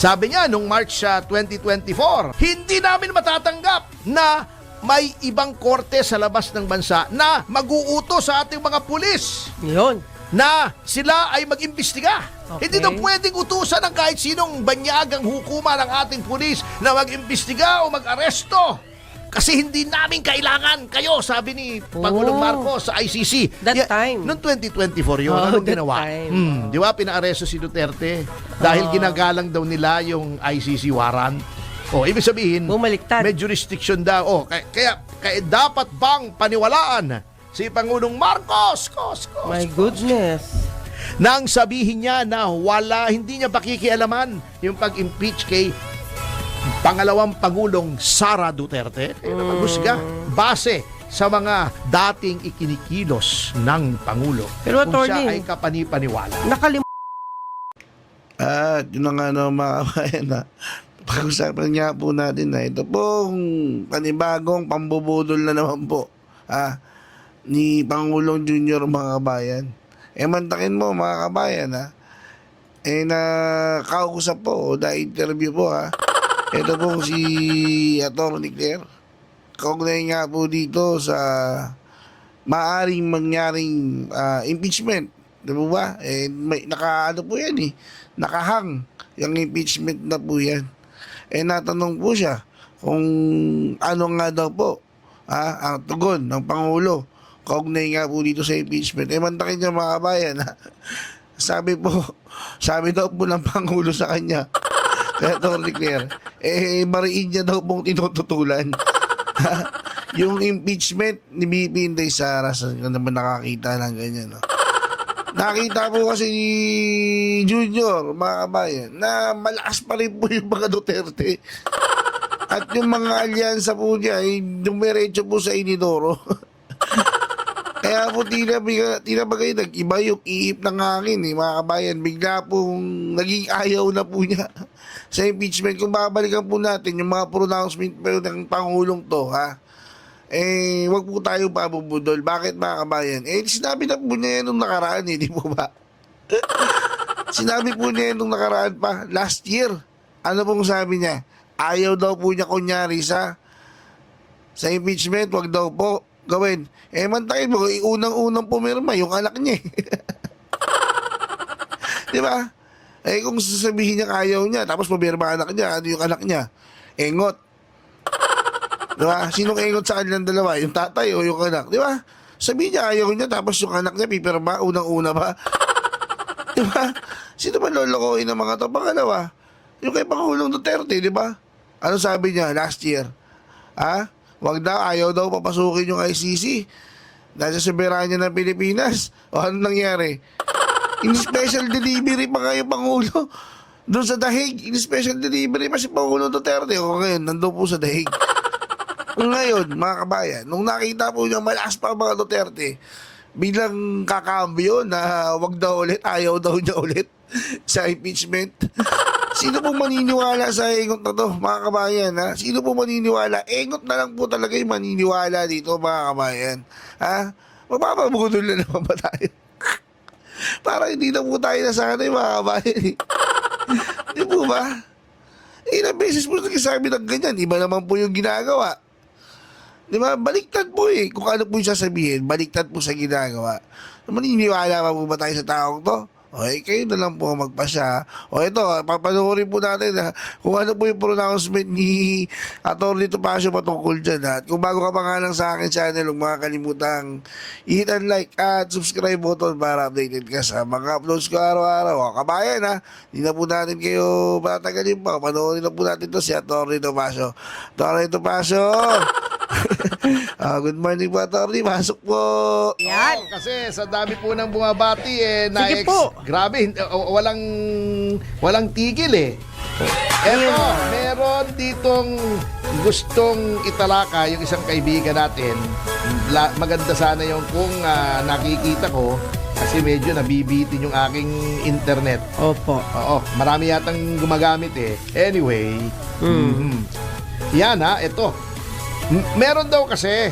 Sabi niya nung March ah, 2024, hindi namin matatanggap na may ibang korte sa labas ng bansa na mag-uuto sa ating mga pulis Yun. na sila ay mag-imbestiga. Okay. Hindi daw pwedeng utusan ng kahit sinong banyagang hukuma ng ating pulis na mag-imbestiga o mag-aresto. Kasi hindi namin kailangan kayo, sabi ni Pangulong Oh. Marcos sa ICC. That time. Noong 2024 yun, Oh, anong that ginawa? time. Hmm, di ba, pinaaresto si Duterte dahil Oh. ginagalang daw nila yung ICC warrant. O, ibig sabihin, Bumaliktad. may jurisdiction daw. O, kaya, kaya, kaya dapat bang paniwalaan si Pangulong Marcos? Kos, kos, My goodness. nang sabihin niya na wala, hindi niya pakikialaman yung pag-impeach kay pangalawang Pangulong Sara Duterte. Kaya naman husga, base sa mga dating ikinikilos ng Pangulo. Pero, kung siya ay attorney- kapanipaniwala. Nakalim... At yun na nga no, mga kabayan na pag-usapan nga po natin na ito pong panibagong pambubudol na naman po ah, ni Pangulong Junior mga kabayan. Eh mantakin mo mga kabayan ha. Eh na kausap po o na-interview po ha. Ito po si Atty. Claire. Kaugnay nga po dito sa maaring mangyaring ah, impeachment. Di ba? Eh, may, naka, po yan eh. Nakahang. Yung impeachment na po yan. Eh, natanong po siya kung ano nga daw po ah, ang tugon ng Pangulo. Kaugnay nga po dito sa impeachment. Eh, mantakin niya mga kabayan. sabi po, sabi daw po ng Pangulo sa kanya, Tony Claire, eh, mariin niya daw pong tinututulan. yung impeachment ni BP Inday Sara sa ka naman nakakita ng ganyan. No? Nakita po kasi ni Junior, mga kabayan, na malakas pa rin po yung mga Duterte. At yung mga alyansa po niya, ay dumiretso po sa Inidoro. Kaya po tila, biga- tila ba kayo nag-iba yung iip ng hangin eh, mga kabayan. Bigla pong naging ayaw na po niya sa impeachment. Kung babalikan po natin yung mga pronouncement po ng Pangulong to, ha? Eh, wag po tayo pabubudol. Bakit mga kabayan? Eh, sinabi na po niya yan nung nakaraan eh, di po ba? sinabi po niya yan nung nakaraan pa, last year. Ano pong sabi niya? Ayaw daw po niya kunyari sa sa impeachment, wag daw po gawin. Eh, mantakin mo, unang-unang pumirma, yung anak niya eh. Di ba? Eh, kung sasabihin niya ayaw niya, tapos pumirma anak niya, ano yung anak niya? Engot. Di ba? Sinong engot sa kanilang dalawa? Yung tatay o yung anak? Di ba? Sabihin niya ayaw niya, tapos yung anak niya, pipirma, unang-una ba? Di ba? Sino ba lolokohin ng mga to? Pangalawa, yung kay Pangulong Duterte, di ba? Ano sabi niya last year? Ha? Wag daw, ayaw daw papasukin yung ICC. Nasa soberanya ng Pilipinas. O ano nangyari? In special delivery pa kayo, Pangulo. Doon sa dahig, in special delivery pa si Pangulo Duterte. O ngayon, nandun po sa dahig. Ngayon, mga kabayan, nung nakita po niya malakas pa mga Duterte, bilang kakambyo na wag daw ulit, ayaw daw niya ulit sa impeachment. Sino po maniniwala sa engot na to, mga kabayan? Ha? Sino po maniniwala? Engot na lang po talaga yung maniniwala dito, mga kabayan. Ha? Magpapabudol na naman ba tayo? Para hindi na po tayo nasanay, mga kabayan. eh. Di po ba? Ilang beses po nagsasabi ng ganyan. Iba naman po yung ginagawa. Di ba? Baliktad po eh. Kung ano po yung sasabihin, baliktad po sa ginagawa. Maniniwala pa po ba tayo sa taong to? O, eh, kayo na lang po magpasya. O ito, papanoorin po natin ha, kung ano po yung pronouncement ni Atty. Topacio patungkol dyan. Ha. At kung bago ka pa nga lang sa akin channel, huwag mga kalimutang hit and like at subscribe button para updated ka sa mga uploads ko araw-araw. O, kabayan ha, hindi na po natin kayo patatagalin pa. Panoorin na po natin to si Atty. Topacio. Atty. Topacio! Ah, good morning po, Atty. Pasok po! Yan. Oo, kasi sa dami po ng bumabati eh na Sige po. grabe hindi- o- walang walang tigil eh. Eto, meron ditong gustong italaka yung isang kaibigan natin. La, maganda sana yung kung ah, nakikita ko kasi medyo nabibitin yung aking internet. Opo. Oo, marami yatang gumagamit eh. Anyway, mhm. yan ha, ito. Meron daw kasi,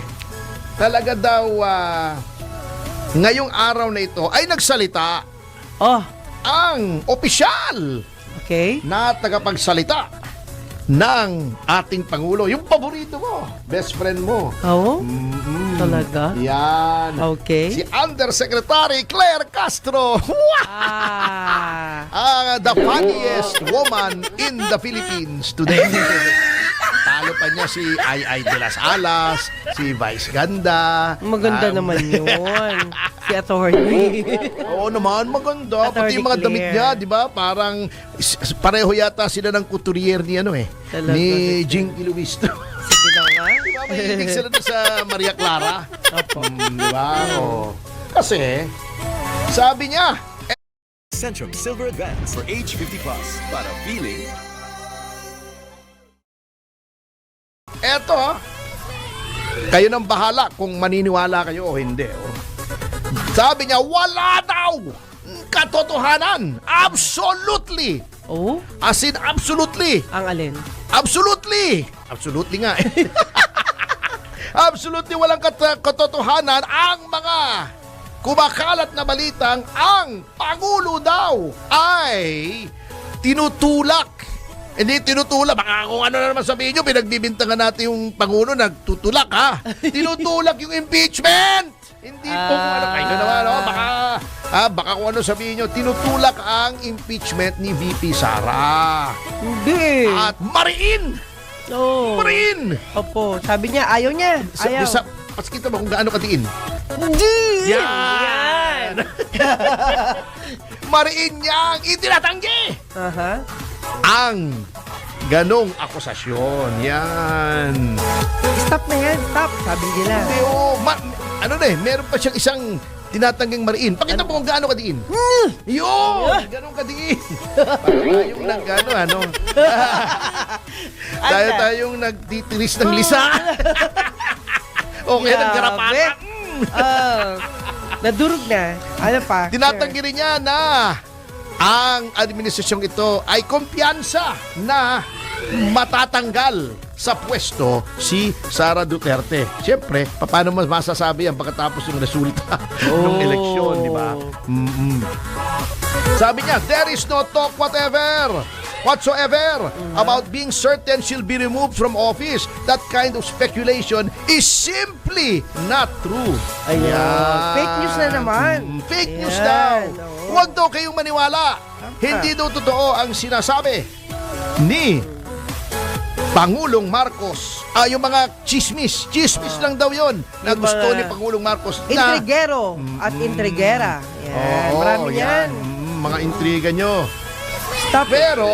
talaga daw ah, ngayong araw na ito ay nagsalita Oh, ang opisyal Okay. na tagapagsalita ng ating Pangulo. Yung paborito mo, best friend mo. Oo? Mm-mm. Talaga? Yan. Okay. Si Undersecretary Claire Castro. Ah. Ah, the funniest woman in the Philippines today. Pa niya si Ay Ay de las Alas, si Vice Ganda. Maganda Um, naman yun. Si attorney. Oo naman, maganda. Pati yung mga Attorney damit Claire. niya, di ba? Parang pareho yata sila ng couturier ni ano eh. Talaga, Ni Jinky Luistro. Sige na nga. di ba? Mahilig sila sa Maria Clara. Opo. Mm, di ba? Kasi, sabi niya, Centrum Silver Advance for age 50 plus para feeling Eto, ha? kayo nang bahala kung maniniwala kayo o hindi. oh. Sabi niya, wala daw katotohanan. Absolutely. Oh? As in, absolutely. Ang alin? Absolutely. Absolutely nga. eh. absolutely walang kat- katotohanan ang mga kumakalat na balitang ang Pangulo daw ay tinutulak. Hindi tinutulak. Baka kung ano na naman sabihin nyo, pinagbibintangan natin yung Pangulo nagtutulak ha. Tinutulak yung impeachment. Hindi po kung ano kayo naman. No? Baka, ah, baka kung ano sabihin nyo, tinutulak ang impeachment ni VP Sara. Hindi. At Mariin! Oo. Mariin! Opo. Sabi niya, ayaw niya. Sa, Ayaw. sa, pas kita mo kung gaano katiin. Hindi. Yan! Mariin niyang itinatanggi Aha. Ang ganong akusasyon. Yan. Stop na yan. Stop. Sabi nila. Hindi, oh, ma- ano na eh, meron pa siyang isang tinatanggang mariin. Pakita mo kung gaano kadiin. Yun! Ganong kadiin. Parang tayong nag, ano, ano. tayo Anda. tayong nagtitiris ng lisa. okay, Grabe. nagkarapatan. Ah. nadurog na. Ano pa? Tinatanggi rin niya na ang administrasyong ito ay kumpiyansa na matatanggal sa pwesto si Sara Duterte. Siyempre, paano mas masasabi yan pagkatapos yung resulta ng Oh. eleksyon, di ba? Mm-mm. Sabi niya, there is no talk whatever whatsoever about being certain she'll be removed from office. That kind of speculation is simply not true. Ayan. Yan. Fake news na naman. Mm, fake news daw. oo. Huwag daw kayong maniwala. Hindi daw totoo ang sinasabi ni Pangulong Marcos. Ah, yung mga chismis. Chismis lang daw yon na Yung gusto mga ni Pangulong Marcos na... Intrigero at intrigera. Yan. Marami yan. Mm, mga intriga nyo. Stop it. Pero,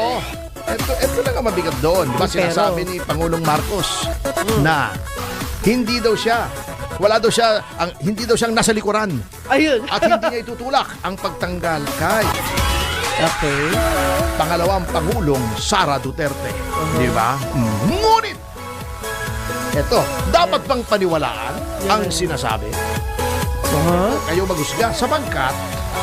ito, ito lang ang mabigat doon. Diba Pero- sinasabi ni Pangulong Marcos na hindi daw siya, wala daw siya, ang, hindi daw siyang nasa likuran Ayun. at hindi niya itutulak ang pagtanggal kay okay. pangalawang Pangulong Sara Duterte. Uh-huh. Di ba? Ngunit, eto, dapat bang paniwalaan ang sinasabi? Uh-huh. Kayo magusga sapagkat,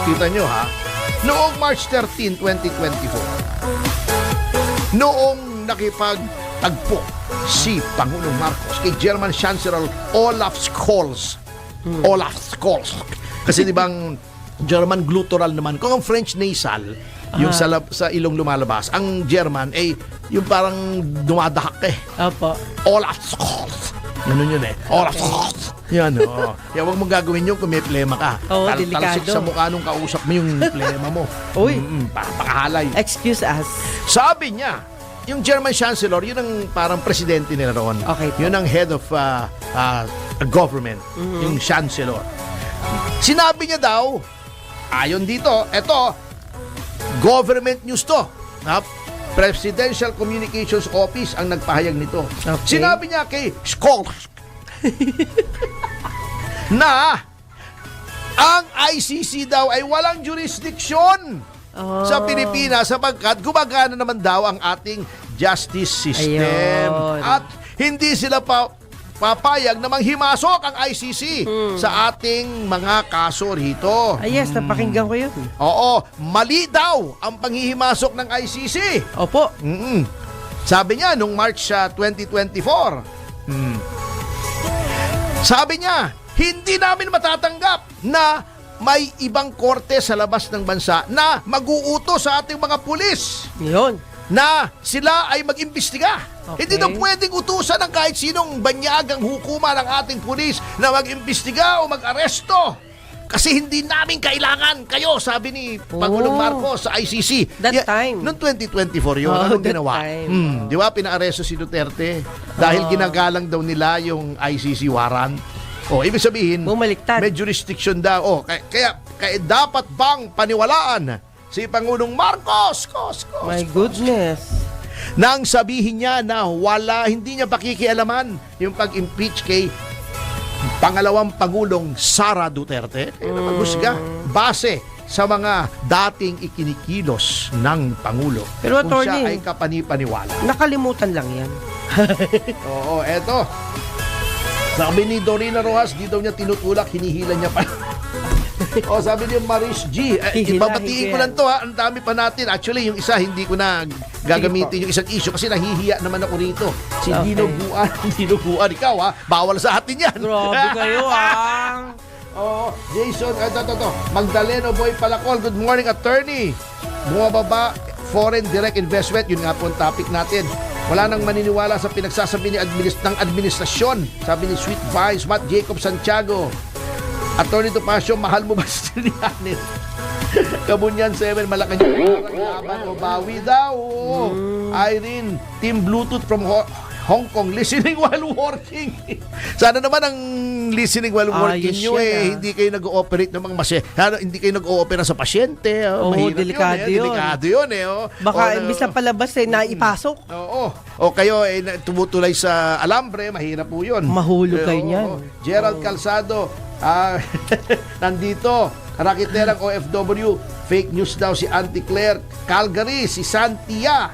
kita nyo ha, noong March 13, 2024, noong nakipagtagpo si Pangulong Marcos kay German Chancellor Olaf Scholz. Olaf Scholz. Kasi di bang German guttural naman. Kung ang French nasal, yung sa, sa ilong lumalabas, ang German ay yung parang dumadahak eh. Opo. Olaf Scholz. Ganun yun eh. Olaf Scholz. Yan, oo. Kaya huwag mong gagawin yun kung may plema ka. Oo, Tal- delikado. Talsik sa mukha nung kausap mo yung plema mo. Uy. Mm-mm, pa- pakahalay. Excuse us. Sabi niya, yung German Chancellor, yun ang parang presidente nila roon. Okay po. Yun ang head of uh, uh, government, Mm-hmm. yung Chancellor. Sinabi niya daw, ayon dito, eto, government news to. Ha? Presidential Communications Office ang nagpahayag nito. Okay. Sinabi niya kay Scholz na ang ICC daw ay walang jurisdiction Oh. sa Pilipinas sapagkat gumagana naman daw ang ating justice system. Ayun. At hindi sila pa papayag na manghimasok ang ICC Hmm. sa ating mga kaso rito. Ah, yes, napakinggan ko yun. Oo, mali daw ang panghihimasok ng ICC. Opo. Mm-mm. Sabi niya nung March ah, 2024. Mm. Sabi niya, hindi namin matatanggap na may ibang korte sa labas ng bansa na mag-uuto sa ating mga pulis Yun. na sila ay mag-imbestiga. Okay. Hindi na pwedeng utusan ng kahit sinong banyagang hukuman ng ating pulis na mag-imbestiga o mag-aresto. Kasi hindi namin kailangan kayo, sabi ni Pangulong Oh. Marcos sa ICC. That time. Noong 2024 yun, Oh, anong that ginawa? time. Hmm, di ba, pinaaresto si Duterte dahil Oh. ginagalang daw nila yung ICC warrant. O, ibig sabihin, Bumaliktad. may jurisdiction daw. O, kaya, kaya, kaya dapat bang paniwalaan si Pangulong Marcos? Kos, kos, My goodness. nang sabihin niya na wala, hindi niya pakikialaman yung pag-impeach kay pangalawang Pangulong Sara Duterte. Kaya naman husga, base sa mga dating ikinikilos ng Pangulo. Pero, kung siya ay kapanipaniwala. Nakalimutan lang yan. Oo, eto. Sabi ni Dorina Rojas, di daw niya tinutulak, hinihila niya pa. O sabi ni Maris G, eh, ibabatiin ko lang to ha, ang dami pa natin. Actually, yung isa, hindi ko na gagamitin yung isang issue kasi nahihiya naman ako rito. Si Okay. Dino Guan, Dino Guan, ikaw ha, bawal sa atin yan. Grabe kayo ah. Oo, Jason, ito, ito, ito. Magdaleno Boy Palacol, good morning, attorney. Bumababa, foreign direct investment, yun nga po ang topic natin. Wala nang maniniwala sa pinagsasabi ni administ ng administrasyon, sabi ni Sweet Vice, Matt Jacob Santiago. Attorney Topacio, mahal mo ba si Trillanes? Kabunyan 7, Malacanang laban o bawi daw. Oo. Irene, Team Bluetooth from Ho- Hong Kong, listening while working. Sana naman ang listening while working Ayos nyo yan, eh. ah. Hindi kayo nag-ooperate ng mga masya. Ano, hindi kayo nag-oopera sa pasyente. Oh. Oo, Mahirap delikado yun. Eh. yun. Delikado yun eh. Oh. Baka imbis na palabas eh, naipasok. Oo. O kayo eh, na- tumutulay sa alambre, mahirap po yun. Mahulog Eh, kayo oo. niyan. Gerald Calzado, ah, nandito, karakiterang OFW, fake news daw si Auntie Claire, Calgary, si Santia,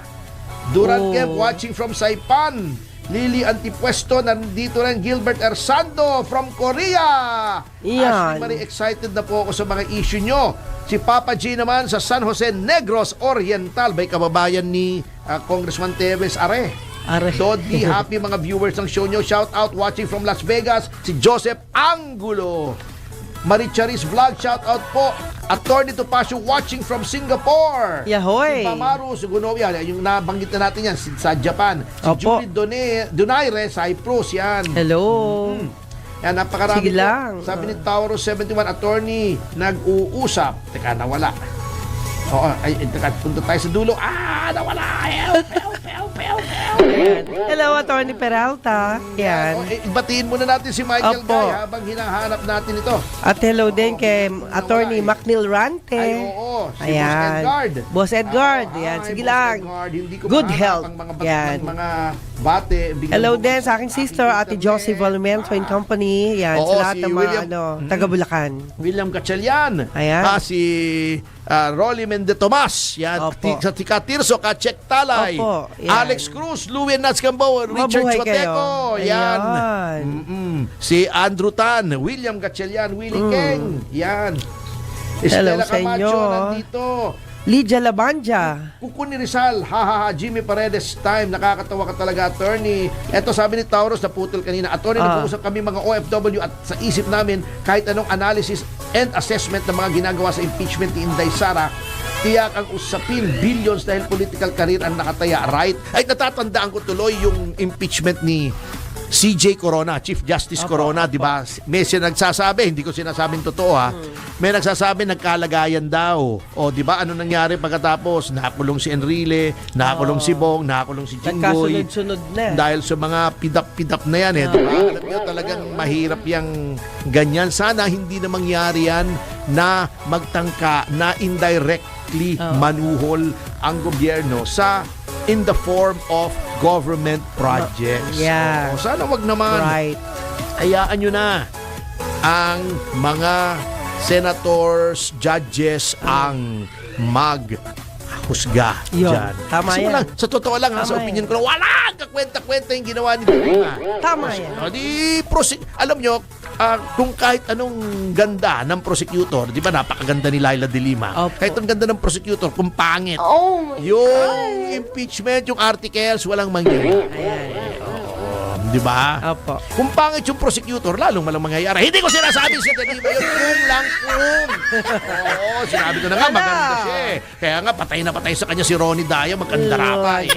Duran Oh. Kemp watching from Saipan, Lily Antipuesto, nandito rin Gilbert Ersando from Korea. Yan. Ashley Marie, excited na po ako sa mga issue nyo. Si Papa G naman sa San Jose Negros Oriental, may kababayan ni ah, Congressman Teves Are. Are. Dodi, happy mga viewers ng show nyo. Shout out watching from Las Vegas, si Joseph Angulo. Maricharis Vlog, shout out po. Attorney Topacio watching from Singapore. Si Yahoy. Pamaru Sugunovia, yung nabanggit na natin yan, si- sa Japan. Si Opo. Julie Done, Donaire, Cyprus, yan. Hello. Yan, napakarami Sige po. lang. Sabi ni Tauro 71, attorney, nag-uusap. Teka, nawala. Oo, ay, teka, punta tayo sa dulo. Ah, nawala. Help, help. Ayan. Hello, Attorney Peralta. Oh, Yan. eh, batiin muna natin si Michael Opo. Guy habang hinahanap natin ito. At hello din kay Attorney Macnil Rante. Ay, oo. Si Boss. Edgard. Boss Edgard. Ah, Yan. Sige Boss lang. Edgard. Hindi ko Good mahanap health. ang mga, bat- Yan. ng mga bate. Bigyan Hello mo din sa aking sister, Ate Josie Volumento and Company. Yan, Oo, sa lahat si ng mga William. ano, taga Bulacan. William Gatchalian. Ayan. Ah, si ah, Rolly Mende Tomas. Yan. Opo. Ti- Sa Tika Tirso, Kachek Talay. Opo, yan. Alex Cruz, Louie Natscambo, Richard Mabuhay Chuateco. kayo. Yan. Ayan. Mm-mm. Si Andrew Tan, William Gatchalian, Willie Mm. Keng. Yan. Hello Estela sa inyo. Camacho, nandito. Lydia Labanja. Kuko ni Rizal, ha ha ha, Jimmy Paredes time, nakakatawa ka talaga, attorney. Eto sabi ni Taurus, naputol kanina, attorney, Ah. nag-uusap kami mga OFW at sa isip namin, kahit anong analysis and assessment ng mga ginagawa sa impeachment ni Inday Sara, tiyak ang usapin, billions dahil political career ang nakataya, right? Ay natatandaan ko tuloy yung impeachment ni CJ Corona, Chief Justice Corona, di ba? May siya nagsasabi, hindi ko sinasabing totoo ha. May nagsasabi nagkalagayan daw. O di ba ano nangyari pagkatapos? Nakulong si Enrile, nakulong si Bong, nakulong si Jinggoy. Nagkasunod-sunod na. Dahil sa mga pidap-pidap na yan eh, di ba? Alam nyo, talagang mahirap yung ganyan. Sana hindi na mangyari yan na magtangka na indirectly Oo. manuhol ang gobyerno sa in the form of government projects. Yeah. Oo, sana wag naman. Right. Hayaan nyo na ang mga senators, judges ang mag husga Yun. dyan. Tama Kasi yan. wala, sa totoo lang ha, sa opinion ko lang, wala kakwenta-kwenta yung ginawa ni. Tama yan. O di, prosec- alam nyo, ah, kung kahit anong ganda ng prosecutor, di ba napakaganda ni Laila de Lima, Opo. kahit ang ganda ng prosecutor, kung pangit, yung impeachment, yung articles, walang mangyari. Ayan. Oo, Di ba? Opo. Kung pangit yung prosecutor, lalong malang mangyayari. Hindi ko sinasabi si Teniba yun. Kung lang kung. Oo, sinabi ko na nga, Wala. maganda siya eh. Kaya nga, patay na patay sa kanya si Ronnie Daya, magkandara pa eh.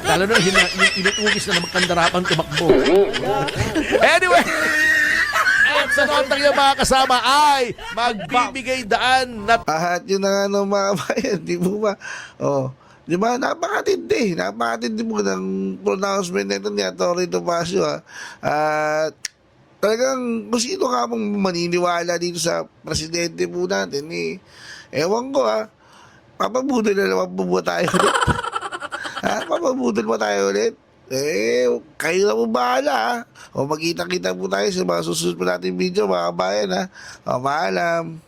Lalo na hina, yung inutugis na magkandarapan tumakbo. anyway, sa notang yung mga kasama ay magbibigay daan na At yun na nga no, mga bayan, di po ba? Oh, di ba? Napakatindi. Napakatindi po ng pronouncement nito ni Atty. Tomasio. Ha? At talagang kung sino ka mong maniniwala dito sa presidente po natin, eh, ewan ko ha, papabudol na naman po tayo ulit? ha? Papabudol ba tayo ulit? Eh, kayo na po bahala ha. O magkita-kita po tayo sa mga susunod po natin video mga kabayan ha. O, maalam.